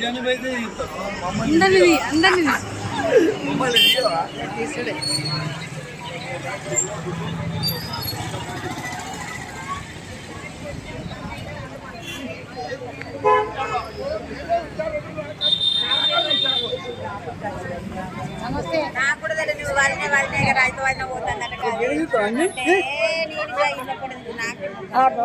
అయితే మమ్మల్ని తీయవా? తీసుడే. నాకు కూడా తెలియదు నువ్వు వాళ్ళనే వాళ్ళనే కదా రైతు వాళ్ళనే పోతుందట నాకు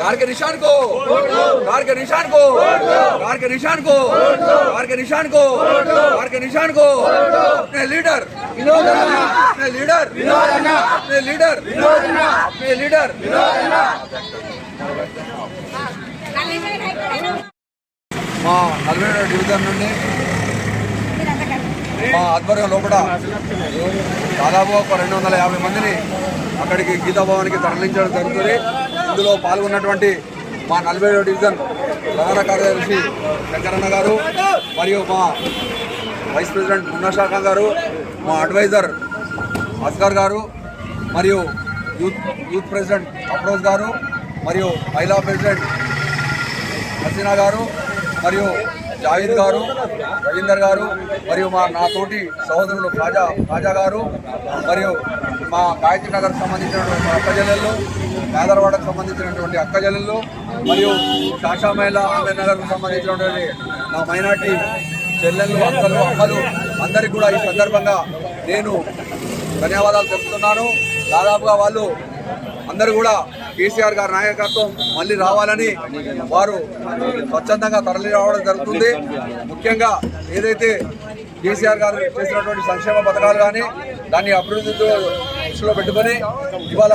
कार के निशान को कार के निशान को कार के निशान को कार के निशान को कार के निशान को अपने लीडर अपने लीडर अपने लीडर अपने लीडर మా నలభై ఏడవ డివిజన్ నుండి మా ఆధ్వర్యం లోపల దాదాపు ఒక రెండు వందల యాభై మందిని అక్కడికి గీతాభవన్కి తరలించడం జరుగుతుంది ఇందులో పాల్గొన్నటువంటి మా నలభై డివిజన్ ప్రధాన కార్యదర్శి శంకరన్న గారు మరియు మా వైస్ ప్రెసిడెంట్ మున్నాషా ఖాన్ గారు మా అడ్వైజర్ అస్గర్ గారు మరియు యూత్ యూత్ ప్రెసిడెంట్ అఫ్రోజ్ గారు మరియు మహిళా ప్రెసిడెంట్ హసీనా గారు మరియు జావేద్ గారు రవీందర్ గారు మరియు మా నా తోటి సహోదరులు ఖాజా ఖాజా గారు మరియు మా గాయత్రి నగర్ సంబంధించినటువంటి అక్క చెల్లెళ్ళు పేదరవాడకు సంబంధించినటువంటి అక్కజనులు మరియు శాషా మహిళ ఆంబేద్ నగర్కు సంబంధించినటువంటి నా మైనార్టీ చెల్లెళ్ళు అక్కలు అమ్మలు అందరికీ కూడా ఈ సందర్భంగా నేను ధన్యవాదాలు తెలుపుతున్నాను. దాదాపుగా వాళ్ళు అందరూ కూడా కేసీఆర్ గారి నాయకత్వం మళ్ళీ రావాలని వారు స్వచ్ఛందంగా తరలి రావడం జరుగుతుంది. ముఖ్యంగా ఏదైతే కేసీఆర్ గారు చేసినటువంటి సంక్షేమ పథకాలు కానీ దాన్ని అభివృద్ధితో దృష్టిలో పెట్టుకొని ఇవాళ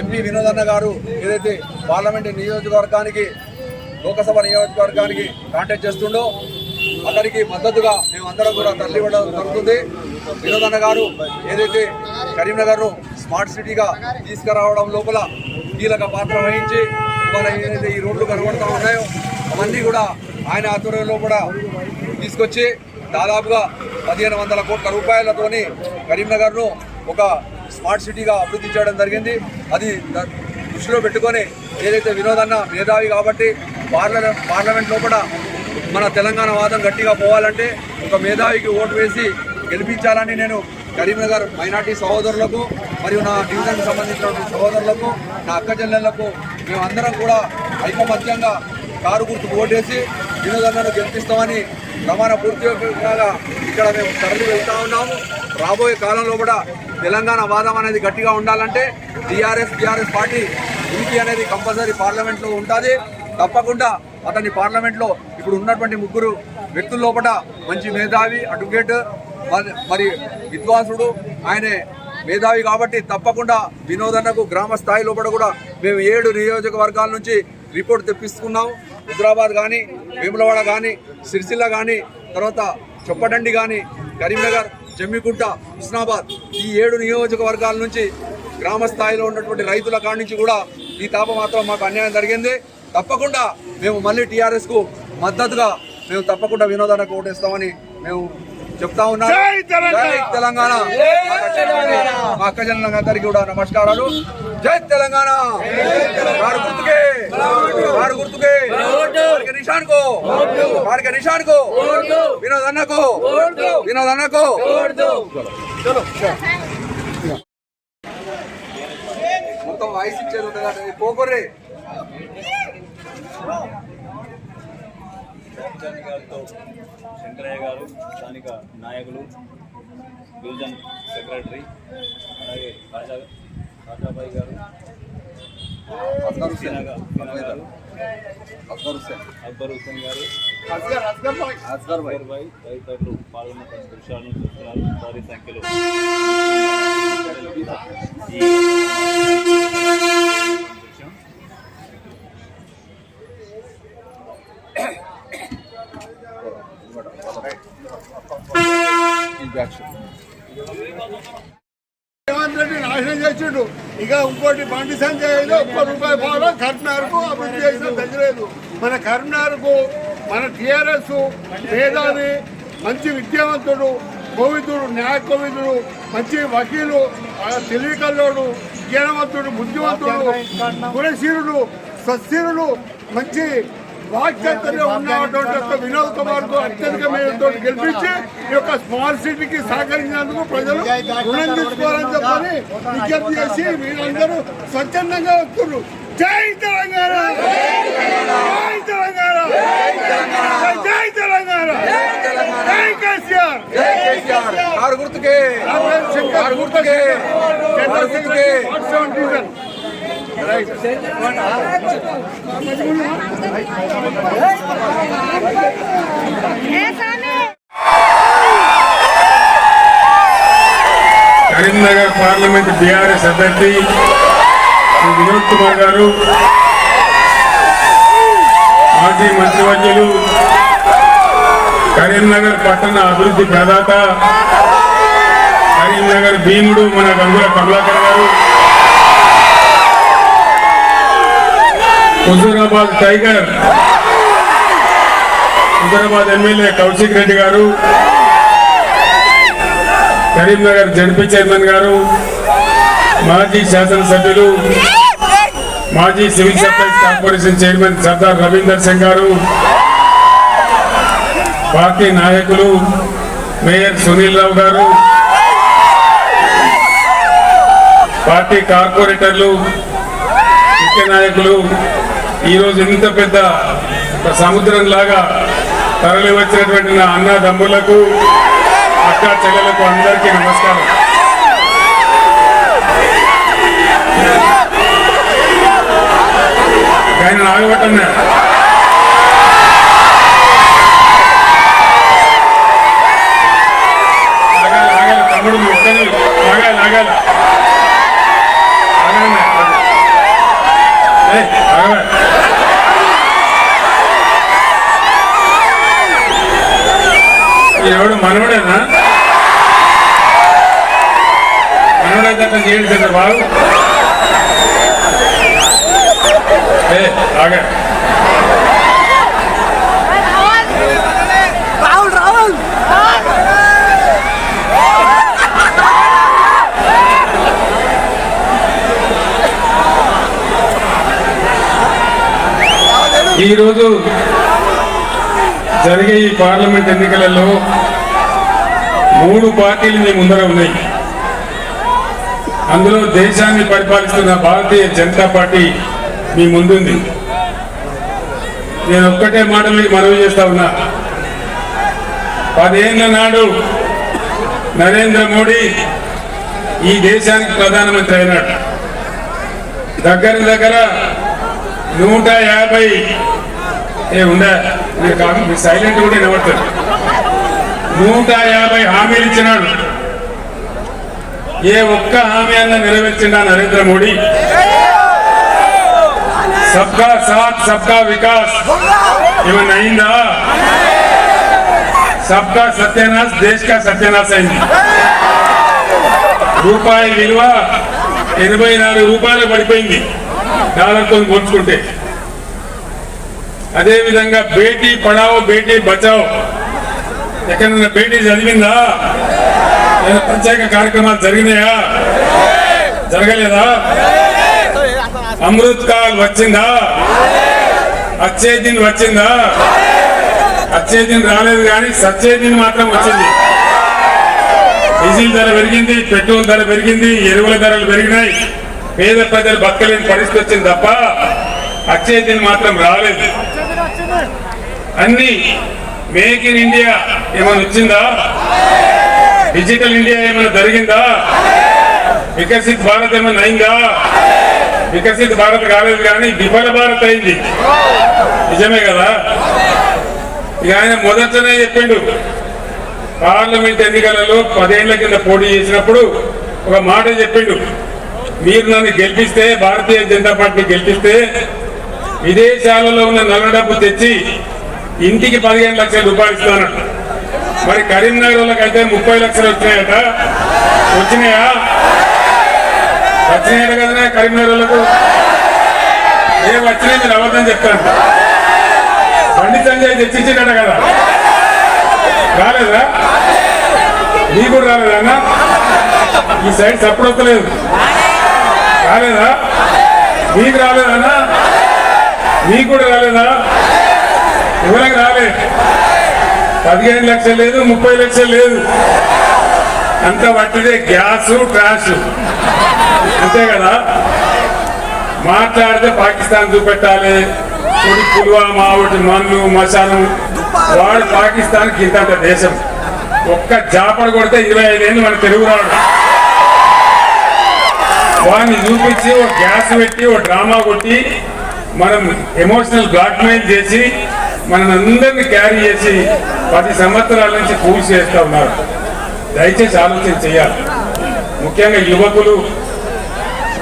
ఎంపీ వినోదన్న గారు ఏదైతే పార్లమెంట్ నియోజకవర్గానికి లోకసభ నియోజకవర్గానికి కాంటాక్ట్ చేస్తుండో అతనికి మద్దతుగా మేమందరం కూడా తరలి ఇవ్వడం జరుగుతుంది. వినోదన్న గారు ఏదైతే కరీంనగర్ను స్మార్ట్ సిటీగా తీసుకురావడం లోపల కీలక పాత్ర వహించి ఇవాళ ఏదైతే ఈ రోడ్లు కనబడతా ఉన్నాయో అవన్నీ కూడా ఆయన ఆధ్వర్యంలో కూడా తీసుకొచ్చి దాదాపుగా పదిహేను వందల కోట్ల రూపాయలతోని కరీంనగర్ను ఒక స్మార్ట్ సిటీగా అభివృద్ధి చేయడం జరిగింది. అది ద- దృష్టిలో పెట్టుకొని ఏదైతే వినోదన్న మేధావి కాబట్టి పార్లమెంట్ పార్లమెంట్ లోపల మన తెలంగాణ వాదం గట్టిగా పోవాలంటే ఒక మేధావికి ఓటు వేసి గెలిపించాలని నేను కరీంనగర్ మైనార్టీ సహోదరులకు మరియు నా డివిజన్కి సంబంధించినటువంటి సహోదరులకు నా అక్క చెల్లెళ్ళకు మేమందరం కూడా ఐకమత్యంగా కారు గుర్తుకు ఓటేసి వినోదన్నను గెలిపిస్తామని ప్రమాణ పూర్తిగా ఇక్కడ మేము తరలి వెళ్తా ఉన్నాము. రాబోయే కాలంలో కూడా తెలంగాణ వాదం అనేది గట్టిగా ఉండాలంటే టీఆర్ఎస్ టీఆర్ఎస్ పార్టీ ఉనికి అనేది కంపల్సరీ పార్లమెంట్లో ఉంటుంది. తప్పకుండా అతని పార్లమెంట్లో ఇప్పుడు ఉన్నటువంటి ముగ్గురు వ్యక్తుల లోపల మంచి మేధావి అడ్వకేట్ మరి- మరి విద్వాంసుడు ఆయనే మేధావి కాబట్టి తప్పకుండా వినోదన్నకు గ్రామ స్థాయి లోపల కూడా మేము ఏడు నియోజకవర్గాల నుంచి రిపోర్ట్ తెప్పిస్తున్నాం. హైదరాబాద్ కానీ వేములవాడ కానీ సిరిసిల్ల కానీ తర్వాత చొప్పదండి కానీ కరీంనగర్ జమ్మిగుంట హుస్నాబాద్ ఈ ఏడు నియోజకవర్గాల నుంచి గ్రామ స్థాయిలో ఉన్నటువంటి రైతుల కాడి నుంచి కూడా ఈ తాప మాత్రం మాకు అన్యాయం జరిగింది. తప్పకుండా మేము మళ్ళీ టీఆర్ఎస్కు మద్దతుగా మేము తప్పకుండా వినోదానికి ఓటేస్తామని మేము చెప్తా ఉన్నాం జై తెలంగాణ! మా అక్క జనులందరికీ కూడా నమస్కారాలు. జై తెలంగాణ. వారు గుర్తుకే. వారు గుర్తుకే. వారికి నిషాన్ కో వారికి నిషాన్ కో వినోద్ అన్నకు. వినోద్ అన్నకు. మొత్తం వాయిస్ ఇచ్చేది ఉంటుంది పోకొర్రే. రామచంద్ర గారితో శంకరయ్య గారు స్థానిక నాయకులు డివిజన్ సెక్రటరీ అలాగే రాజా రాజాబాయి గారు అస్గర్ హుస్సేన్. సీనా గా- సీనా గారు. అక్బర్ హుస్సేన్ గారు అస్గర్ భాయ్ అక్బర్ భాయ్ తదితరులు పాల్గొన్నటువంటి దృశ్యాలను చూస్తున్నారు భారీ సంఖ్యలో రేవంత్ రెడ్డి నాశనం చేసిండు. ఇక ఇంకోటి బండి సంజయ్ ఒక్క రూపాయి పోవడం కరీంనగర్కు అభివృద్ధి చేసిన తగ్గలేదు మన కరీంనగర్కు మన టీఆర్ఎస్ మేధావి మంచి విద్యావంతుడు కోవిదుడు న్యాయ కోవిదుడు మంచి వకీలు ఆ తెలివి కల్లోడు జ్ఞానవంతుడు బుద్ధివంతుడు గుణశీలుడు స్వశీలుడు మంచి వాక్చాతుర్యం ఉన్నటువంటి యొక్క వినోద్ కుమార్కు అత్యధిక మేరతో గెలిపించి ఈ యొక్క స్మాల్ సిటీకి సహకరించినందుకు ప్రజలు రుణం తీసుకోవాలని చెప్పని విజ్ఞప్తి చేసి వీళ్ళందరూ స్వచ్ఛందంగా వస్తున్నారు. జై తెలంగాణ! జై తెలంగాణ! జై తెలంగాణ! జై కేసీఆర్! గుర్తుకే గుర్తుకే గుర్తుకే. కరీంనగర్ పార్లమెంట్ బీఆర్ఎస్ అభ్యర్థి శ్రీ వినోద్ కుమార్ గారు మాజీ మంత్రివర్యులు కరీంనగర్ పట్టణ అభివృద్ధి ప్రదాత కరీంనగర్ భీముడు మన గంగుల కమలాకర్ గారు హుజూరాబాద్ టైగర్. హుజూరాబాద్ ఎమ్మెల్యే కౌశిక్ రెడ్డి గారు. కరీంనగర్ జడ్పీ చైర్మన్ గారు. మాజీ శాసనసభ్యులు. మాజీ civil supplies corporation chairman Sardar Ravinder Singh గారు. పార్టీ నాయకులు మేయర్ సునీల్ రావు గారు. పార్టీ కార్పొరేటర్లు ముఖ్య నాయకులు ఈరోజు ఇంత పెద్ద ఒక సముద్రం లాగా తరలి వచ్చినటువంటి నా అన్న దమ్ములకు అక్క చెల్లెలకు అందరికీ నమస్కారం. ఆయన నాగబట్టన్న ఆగాలి ఆగాలి తమ్ముడు ముక్కని ఆగాలి ఆగాలి ఆగండి ఎవడు మనవడేనా? మనవడైతే అట్లా చేయండి కదా బాబు. ఏ ఆగా. ఈరోజు జరిగే ఈ పార్లమెంట్ ఎన్నికలలో మూడు పార్టీలు మీ ముందర ఉన్నాయి. అందులో దేశాన్ని పరిపాలిస్తున్న భారతీయ జనతా పార్టీ మీ ముందుంది. నేను ఒక్కటే మాట మీకు మనవి చేస్తా ఉన్నా. పదేళ్ళ నాడు నరేంద్ర మోడీ ఈ దేశానికి ప్రధానమంత్రి అయినాడు. దగ్గర దగ్గర నూట యాభై ఏ ఉందా? మీరు కాదు మీరు సైలెంట్ కూడా నిలబడతారు నూట యాభై హామీలు ఇచ్చినాడు. ఏ ఒక్క హామీ అన్న నెరవేర్చినా నరేంద్ర మోడీ? సబ్కా సాత్ సబ్కా వికాస్. ఏమన్నా అయిందా? సబ్కా సత్యనాశ్ దేశ్ కా సత్యనాశ్ అయింది. రూపాయి విలువ ఎనభై నాలుగు రూపాయలు పడిపోయింది. డాలర్తో పోల్చుకుంటే అదే విధంగా బేటీ పడావో బేటీ బచావో. ఎక్కడన్నా బేటీ చదివిందా? ఏదైనా ప్రత్యేక కార్యక్రమాలు జరిగినాయా? జరగలేదా? అమృత్ కాల్ వచ్చిందా? అచ్చే దిన్ వచ్చిందా? అచ్చే దిన్ రాలేదు కానీ సచ్చే దిన్ మాత్రం వచ్చింది. డీజిల్ ధర పెరిగింది పెట్రోల్ ధర పెరిగింది ఎరువుల ధరలు పెరిగినాయి. పేద ప్రజలు బతకలేని పరిస్థితి వచ్చింది తప్ప అచ్చే దిన్ మాత్రం రాలేదు. అన్ని మేక్ ఇన్ ఇండియా ఏమైనా వచ్చిందా? డిజిటల్ ఇండియా ఏమైనా జరిగిందా? వికసిత్ భారత్ ఏమైనా అయిందా? వికసిత్ భారత్ కాలేదు కానీ విఫల భారత్ అయింది. నిజమే కదా? ఇక ఆయన మొదటనే చెప్పిండు పార్లమెంట్ ఎన్నికలలో పదేళ్ళ కింద పోటీ చేసినప్పుడు ఒక మాట చెప్పిండు మీరు నన్ను గెలిపిస్తే భారతీయ జనతా పార్టీ గెలిపిస్తే విదేశాలలో ఉన్న నల్ల డబ్బు తెచ్చి ఇంటికి పదిహేను లక్షల రూపాయలు ఇస్తానట మరి కరీంనగర్ వాళ్ళకైతే ముప్పై లక్షలు వచ్చినాయట. వచ్చినాయా? వచ్చినాయట కదా కరీంనగర్ వాళ్ళకు ఏ వచ్చినాయి నేను అబద్ధం చెప్తాను. బండి సంజయ్ తెచ్చిచ్చిండట కదా. రాలేదా? నీ కూడా రాలేదా అన్న? ఈ సైడ్ సప్పుడు వస్తలేదు. రాలేదా? మీకు రాలేదన్నా మీకు కూడా రాలేదా? ఎవరికి రాలే? పదిహేను లక్షలు లేదు ముప్పై లక్షలు లేదు. అంత పట్టిదే గ్యాస్ ట్రాష్ అంతే కదా? మాట్లాడితే పాకిస్తాన్ చూపెట్టాలి. ఒకటి పుల్వామా ఒకటి మన్ను మశానం వాడు పాకిస్తాన్ ఇంత దేశం. ఒక్క జాపడ కొడితే ఇరవై ఐదేళ్ళు మన తెలుగు రాడు. వాడిని చూపించి ఒక గ్యాస్ పెట్టి ఒక డ్రామా కొట్టి మనం ఎమోషనల్ బ్లాక్మెయిల్ చేసి మనం అందరినీ క్యారీ చేసి పది సంవత్సరాల నుంచి పూజ చేస్తూ ఉన్నారు. దయచేసి ఆలోచన చేయాలి. ముఖ్యంగా యువకులు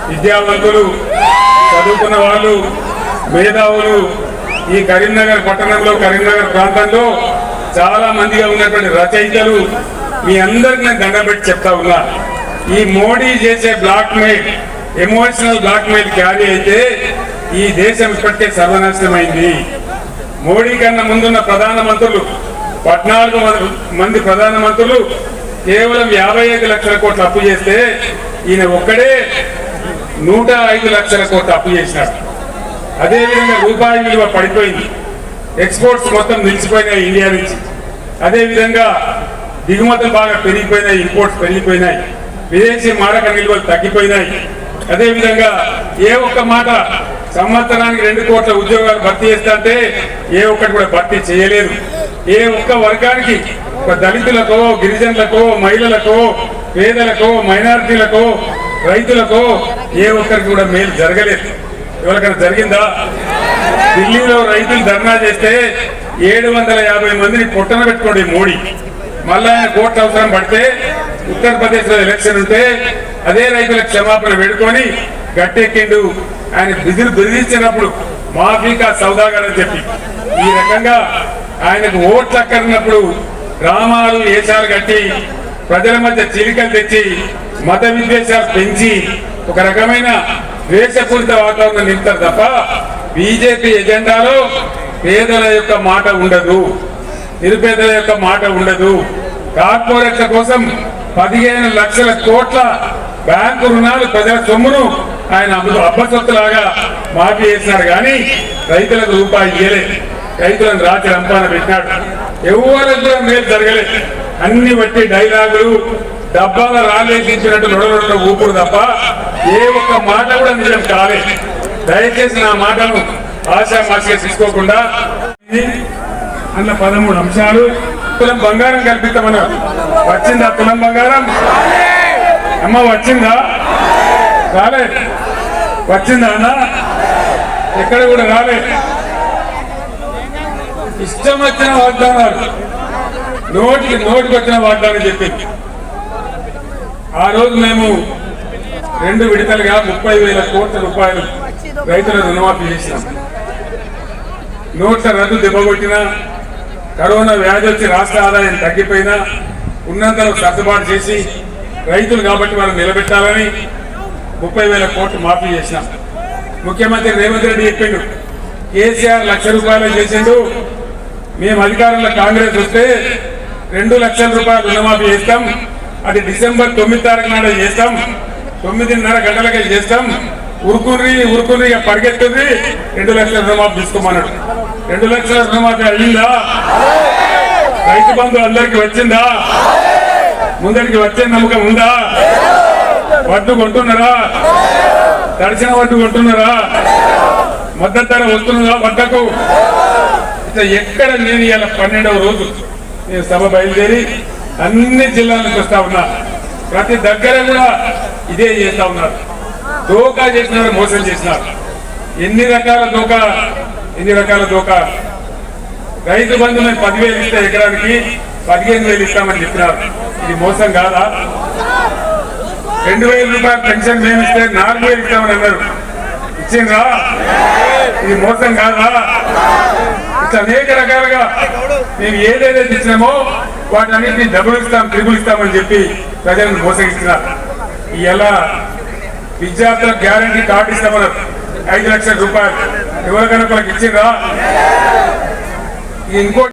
విద్యావంతులు చదువుకున్న వాళ్ళు మేధావులు ఈ కరీంనగర్ పట్టణంలో కరీంనగర్ ప్రాంతంలో చాలా మందిగా ఉన్నటువంటి రచయితలు మీ అందరికి నేను దండం పెట్టి చెప్తా ఉన్నా. ఈ మోడీ చేసే blackmail emotional blackmail carry అయితే ఈ దేశం ఇప్పటికే సర్వనాశనమైంది. మోడీ కన్నా ముందున్న ప్రధానమంత్రులు పద్నాలుగు మంది- ప్రధానమంత్రులు కేవలం యాభై ఐదు లక్షల కోట్లు అప్పు చేస్తే ఈయన ఒక్కడే నూట ఐదు లక్షల కోట్లు అప్పు చేసినాడు. అదేవిధంగా రూపాయి విలువ పడిపోయింది. ఎక్స్పోర్ట్స్ మొత్తం నిలిచిపోయినాయి ఇండియా నుంచి. అదేవిధంగా దిగుమతులు బాగా పెరిగిపోయినాయి ఇంపోర్ట్స్ పెరిగిపోయినాయి. విదేశీ మారక నిల్వలు తగ్గిపోయినాయి. అదేవిధంగా ఏ ఒక్క మాట సంవత్సరానికి రెండు కోట్ల ఉద్యోగాలు భర్తీ చేస్తుంటే ఏ ఒక్కటి కూడా భర్తీ చేయలేదు. ఏ ఒక్క వర్గానికి ఒక దళితులకో గిరిజనులకో మహిళలకో పేదలకో మైనారిటీలకో రైతులకో ఏ ఒక్కరికి కూడా మేలు జరగలేదు. ఎవరికైనా జరిగిందా? ఢిల్లీలో రైతులు ధర్నా చేస్తే ఏడు వందల యాభై మందిని పొట్టన పెట్టుకోండి మోడీ. మళ్ళా ఆయన కోర్టు అవసరం పడితే ఉత్తరప్రదేశ్లో ఎలక్షన్ ఉంటే అదే రైతుల క్షమాపణ వేడుకొని గట్టెక్కిండు. ఆయన బిజులు బెదిరించినప్పుడు మాఫీకా సౌదాగర్ అని చెప్పి. ఈ రకంగా ఆయనకు ఓట్లు అక్కడినప్పుడు గ్రామాలు ఏషాలు కట్టి ప్రజల మధ్య చీలికలు తెచ్చి మత విద్వేషాలు పెంచి ఒక రకమైన ద్వేషపూరిత వాతావరణం నింపుతారు తప్ప బీజేపీ ఎజెండాలో పేదల యొక్క మాట ఉండదు. నిరుపేదల యొక్క మాట ఉండదు. కార్పొరేట్ల కోసం పదిహేను లక్షల కోట్ల బ్యాంకు రుణాలు ప్రజల సొమ్మును ఆయన అబ్బ- అబ్బసొత్తులాగా మాఫీ చేసినాడు. కానీ రైతులకు రూపాయి ఇయ్యలేదు రైతులను రాత్రి రంపాన పెట్టినాడు. ఎవరికి కూడా మేలు జరగలేదు అన్ని బట్టి డైలాగులు డబ్బాల రాలేసినట్టు లొడలొడ ఊపుడు తప్ప ఏ ఒక్క మాట కూడా నిజం కాలే దయచేసి నా మాటను ఆశామాషగా తీసుకోకుండా అందులో అన్న పదమూడు అంశాలు తులం బంగారం కల్పిస్తామన్నారు వచ్చిందా తులం బంగారం? అమ్మ వచ్చిందా? రాలే. వచ్చిందా అన్న? ఎక్కడ కూడా రాలే. ఇష్టం వచ్చిన వాగ్దానాలు. నోటికి నోటికి వచ్చిన వాగ్దానం చెప్పింది ఆ రోజు మేము రెండు విడతలుగా ముప్పై వేల కోట్ల రూపాయలు రైతుల రుణమాఫీ చేసినాం. నోట్ల రద్దు దెబ్బకొట్టినా కరోనా వ్యాధి వచ్చి రాష్ట్ర ఆదాయం తగ్గిపోయినా ఉన్నంతలో సర్దుబాటు చేసి రైతులు కాబట్టి మనం నిలబెట్టాలని ముప్పై వేల కోట్లు మాఫీ చేసినాం. ముఖ్యమంత్రి రేవంత్ రెడ్డి చెప్పిండు కేసీఆర్ లక్ష రూపాయలు చేసిండు మేము అధికారంలో కాంగ్రెస్ వస్తే రెండు లక్షల రూపాయలు రుణమాఫీ చేస్తాం అది డిసెంబర్ తొమ్మిది తారీఖు నాడు చేస్తాం తొమ్మిదిన్నర గంటలకే చేస్తాం ఉరుకుని ఉరుకుని ఇక పరిగెత్తుంది రెండు లక్షల రుణమాఫీ తీసుకోమన్నాడు. రెండు లక్షల రుణమాఫీ అయ్యిందా? రైతు బంధు అందరికి వచ్చిందా? ముందరికి వచ్చే నమ్మకం ఉందా? వడ్డు కొంటున్నారా? తడిసిన వడ్డు కొంటున్నారా? మద్దతు ధర వస్తున్నదా వడ్డకు ఇట్లా ఎక్కడ నేను ఇలా పన్నెండవ రోజు నేను సభ బయలుదేరి అన్ని జిల్లాలకు వస్తా ఉన్నా. ప్రతి దగ్గర కూడా ఇదే చేస్తా ఉన్నారు. దోకా చేసినారు మోసం చేసినారు. ఎన్ని రకాల దోకా ఎన్ని రకాల దోకా రైతు బంధు మేము పదివేలు ఇస్తే ఎకరానికి పదిహేను వేలు ఇస్తామని చెప్పినారు. ఇది మోసం కాదా? రెండు వేల రూపాయల పెన్షన్ మేము ఇస్తే నాలుగు వేలు ఇస్తామని అన్నారు. ఇచ్చిండ్రా? ఇది మోసం కాదా? ఇట్లా అనేక రకాలుగా మేము ఏదైతే ఇచ్చినామో వాటన్నిటిని డబ్బులు ఇస్తాం త్రిపులు ఇస్తామని చెప్పి ప్రజలను మోసగిస్తున్నారు ఇలా విద్యార్థులకు గ్యారంటీ కార్డు ఇస్తామన్నారు. ఐదు లక్షల రూపాయలు. ఎవరికైనా వాళ్ళకి ఇచ్చిండ్రా? ఇంకోటి